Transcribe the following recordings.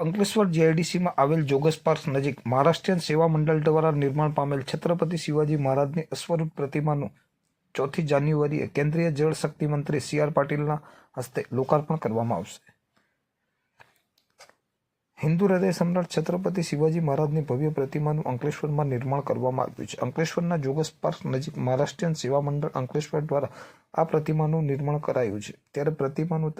અંકલેશ્વર જીઆઈડીસીમાં આવેલ joggers park નજીક મહારાષ્ટ્રીયન સેવા મંડળ દ્વારા નિર્માણ પામેલ છત્રપતિ શિવાજી મહારાજની અશ્વરૂપ પ્રતિમાનું ચોથી જાન્યુઆરીએ કેન્દ્રીય જળ શક્તિ મંત્રી સી આર પાટીલના હસ્તે લોકાર્પણ કરવામાં આવશે. હિન્દુ હૃદય સમ્રાટ છત્રપતિ શિવાજી મહારાજની ભવ્ય પ્રતિમાનું અંકલેશ્વરમાં નિર્માણ કરવામાં આવ્યું છે. અંકલેશ્વરના જોગસ પાર્ક નજીક મહારાષ્ટ્રીયન સેવા મંડળ અંકલેશ્વર દ્વારા આ પ્રતિમાનું નિર્માણ કરાયું છે. ત્યારે પ્રતિમાનું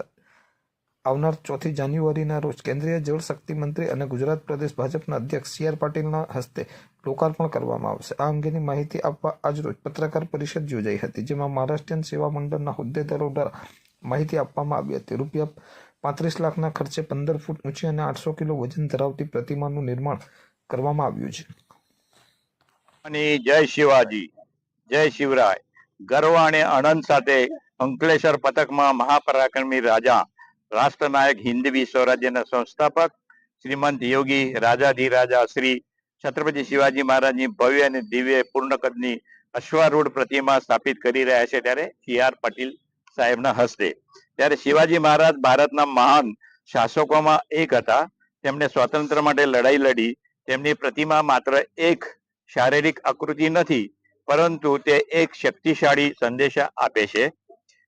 આવનાર ચોથી જાન્યુઆરીના રોજ કેન્દ્રીય જળશક્તિ મંત્રી અને ગુજરાત પ્રદેશ ભાજપના અધ્યક્ષ સી આર પાટીલના હસ્તે લોકાર્પણ કરવામાં આવશે. આ અંગેની માહિતી આપવા આજરોજ પત્રકાર પરિષદ યોજાઈ હતી, જેમાં મહારાષ્ટ્રીયન સેવા મંડળના હોદ્દેદારો દ્વારા માહિતી આપવામાં આવી હતી. રૂપિયા પાંત્રીસ લાખના ખર્ચે પંદર ફૂટ ઊંચી અને આઠસો કિલો વજન ધરાવતી પ્રતિમાનું નિર્માણ કરવામાં આવ્યું છે. અને જય શિવાજી, જય શિવરાય. ગર્વ અને આનંદ સાથે અંકલેશ્વર પથકમાં મહાપરાક્રમી રાજા રાષ્ટ્રનાયક હિન્દ વિશ્વરાજ્યના સંસ્થાપક શ્રીમંત યોગી રાજાધિરાજા શ્રી છત્રપતિ શિવાજી મહારાજની ભવ્ય અને દિવ્ય પૂર્ણ અશ્વારૂઢ પ્રતિમા સ્થાપિત કરી રહ્યા છે ત્યારે સી આર પટેલ સાહેબના હસ્તે. ત્યારે શિવાજી મહારાજ ભારતના મહાન શાસકોમાં એક હતા. તેમણે સ્વાતંત્ર્ય માટે લડાઈ લડી. તેમની પ્રતિમા માત્ર એક શારીરિક આકૃતિ નથી, પરંતુ તે એક શક્તિશાળી સંદેશા આપે છે.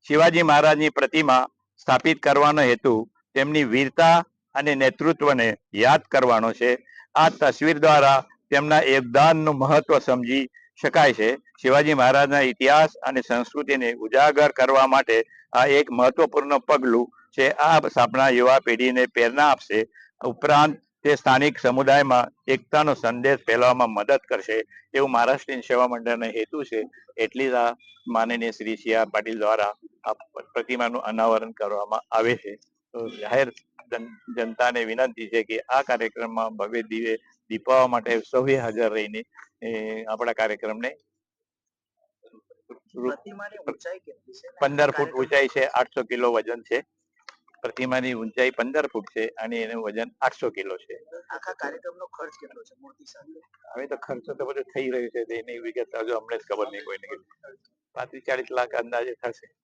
શિવાજી મહારાજની પ્રતિમા સ્થાપિત કરવાનો હેતુ તેમની વીરતા અને નેતૃત્વને યાદ કરવાનો છે. આ તસવીર દ્વારા તેમના યોગદાનનું મહત્વ સમજી શકાય છે. શિવાજી મહારાજના ઇતિહાસ અને સંસ્કૃતિને ઉજાગર કરવા માટે આ એક મહત્વપૂર્ણ પગલું છે. આ આપણા યુવા પેઢીને પ્રેરણા આપશે. ઉપરાંત તે સ્થાનિક સમુદાયમાં એકતાનો સંદેશ ફેલાવવામાં મદદ કરશે. એવું મહારાષ્ટ્રીયન સેવા મંડળનો હેતુ છે. એટલી જ આ માનનીય શ્રી આર પાટીલ દ્વારા આ પ્રતિમાનું અનાવરણ કરવામાં આવે છે. તો જાહેર જન- જનતાને વિનંતી છે કે આ કાર્યક્રમમાં ભવ્ય દિવે દીપાવવા માટે સૌએ હાજર રહીને આપણા કાર્યક્રમને પંદર ફૂટ ઊંચાઈ છે આઠસો કિલો વજન છે. પ્રતિમાની ઊંચાઈ પંદર ફૂટ છે અને એનું વજન આઠસો કિલો છે. આખા કાર્યક્રમનો ખર્ચ કેટલો છે મૂર્તિ સાથે? હવે તો ખર્ચો તો બધું થઈ રહ્યો છે એની વિગત હજુ અમને જ ખબર નહીં કોઈને. પાંત્રીસ ચાલીસ લાખ અંદાજે થશે.